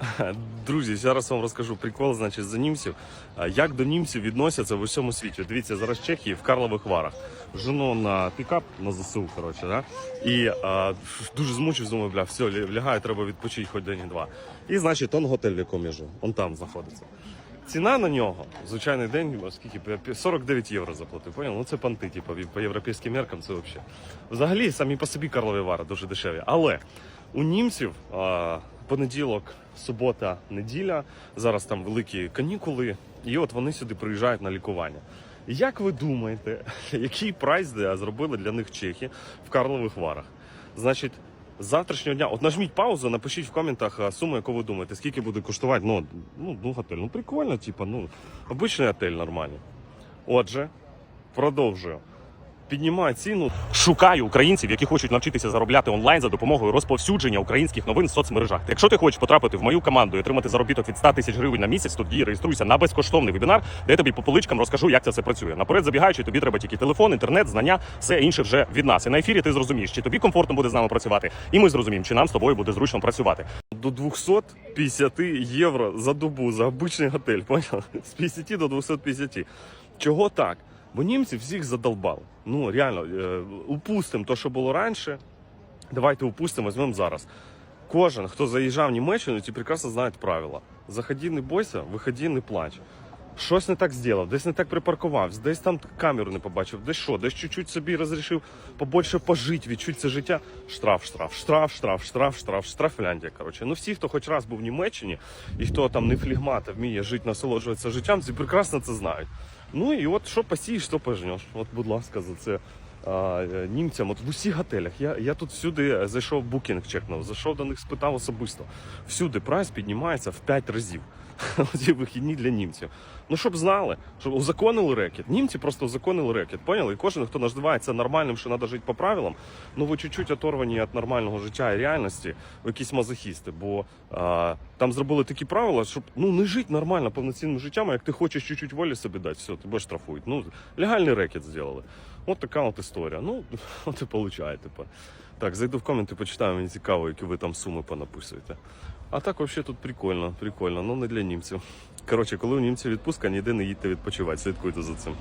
Друзі, зараз вам розкажу прикол, значить, за німців. Як до німців відносяться в усьому світі. Дивіться, зараз Чехії в Карлових Варах. Жену на пікап на ЗСУ, коротше, да? І а, дуже змучив, думаю, бля, все, лягаю, треба відпочити хоч день і значить, он готель, в якому я живу, он там знаходиться. Ціна на нього, звичайний день, скільки? П'я- п'я- 49 євро заплатив. Поняв? Ну це панти, типу, по європейським меркам це взагалі. Взагалі, самі по собі Карлові Вари дуже дешеві. Але у німців а, понеділок, субота, неділя, зараз там великі канікули, і от вони сюди приїжджають на лікування. Як ви думаєте, який прайс зробили для них чехи в Карлових Варах? Значить, з завтрашнього дня, от нажміть паузу, напишіть в коментах суму, яку ви думаєте, скільки буде коштувати. Ну, ну, ну готель. Ну прикольно, типа, ну, обичний готель нормальний. Отже, продовжую. Піднімаю ціну. Шукаю українців, які хочуть навчитися заробляти онлайн за допомогою розповсюдження українських новин в соцмережах. Якщо ти хочеш потрапити в мою команду і отримати заробіток від 100 тисяч гривень на місяць, тоді реєструйся на безкоштовний вебінар, де я тобі по поличкам розкажу, як це все працює. Наперед забігаючи, тобі треба тільки телефон, інтернет, знання, все інше вже від нас. І на ефірі ти зрозумієш, чи тобі комфортно буде з нами працювати, і ми зрозуміємо, чи нам з тобою буде зручно працювати. До 250 євро за добу за обичний готель. Поняв? З 50 до 250. Чого так? Бо німці всіх задолбали. Ну реально, е, упустимо те, що було раніше. Давайте упустимо, візьмемо зараз. Кожен, хто заїжджав в Німеччину, ті прекрасно знають правила. Заходи, не бойся, виходи, не плач. Щось не так зробив, десь не так припаркувався, десь там камеру не побачив, десь що, десь чуть-чуть собі розрішив побольше пожити, відчути це життя. Штраф, штраф, штраф, штраф, штраф, штраф, штрафляндія. Коротше. Ну всі, хто хоч раз був в Німеччині і хто там не флігмат, а вміє жити, насолоджуватися життям, ці прекрасно це знають. Ну і от що посієш, що пожнеш. От, будь ласка, за це а, е, німцям. От в усіх готелях. Я, я тут всюди зайшов букінг чекнув, зайшов до них, спитав особисто. Всюди прайс піднімається в 5 разів. Ці вихідні для німців. Ну, щоб знали, щоб узаконили рекет. Німці просто узаконили рекет. Поняли? І кожен, хто називається нормальним, що треба жити по правилам, ну ви чуть-чуть оторвані від нормального життя і реальності, ви якісь мазохісти. Бо а, там зробили такі правила, щоб ну не жити нормально повноцінним життям, а як ти хочеш чуть-чуть волі собі дати, все, тебе штрафують. Ну, легальний рекет зробили. От така от історія. Ну, от і виходить типу. Так, зайду в коменти, почитаю, мені цікаво, які ви там суми понаписуєте. А так взагалі тут прикольно, прикольно, ну не для німців. Коротше, коли у німців відпустка, ніде не їдьте відпочивати, слідкуйте за цим.